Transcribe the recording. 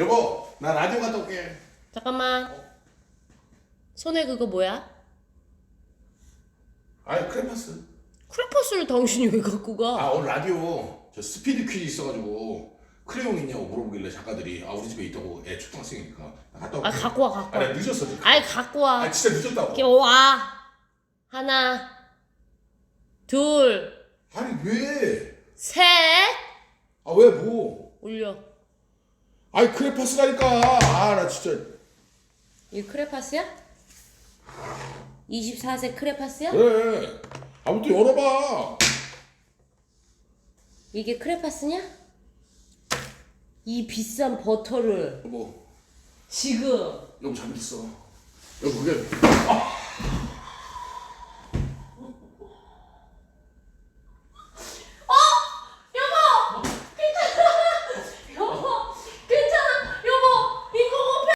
여보 나 라디오 갔다 올게 잠깐만. 손에 그거 뭐야? 아이 크레파스 크레파스를 당신이 왜 갖고 가? 아 오늘 라디오 저 스피드 퀴즈 있어가지고 크레용 있냐고 물어보길래 작가들이 아 우리 집에 있다고 애 초등학생이니까 나 갔다 올게 아 갖고 와 갖고 아, 와. 내가 늦었어 지금. 아이 갖고 와. 아 진짜 늦었다고 이렇게 와. 하나, 둘, 아니 왜? 셋. 아 왜 뭐? 올려. 아이 크레파스라니까. 아 나 진짜. 이 크레파스야? 24세 크레파스야? 그래. 아무튼 열어봐. 이게 크레파스냐? 이 비싼 버터를 여보 지금 여보 잘못했어. 여보 그게 아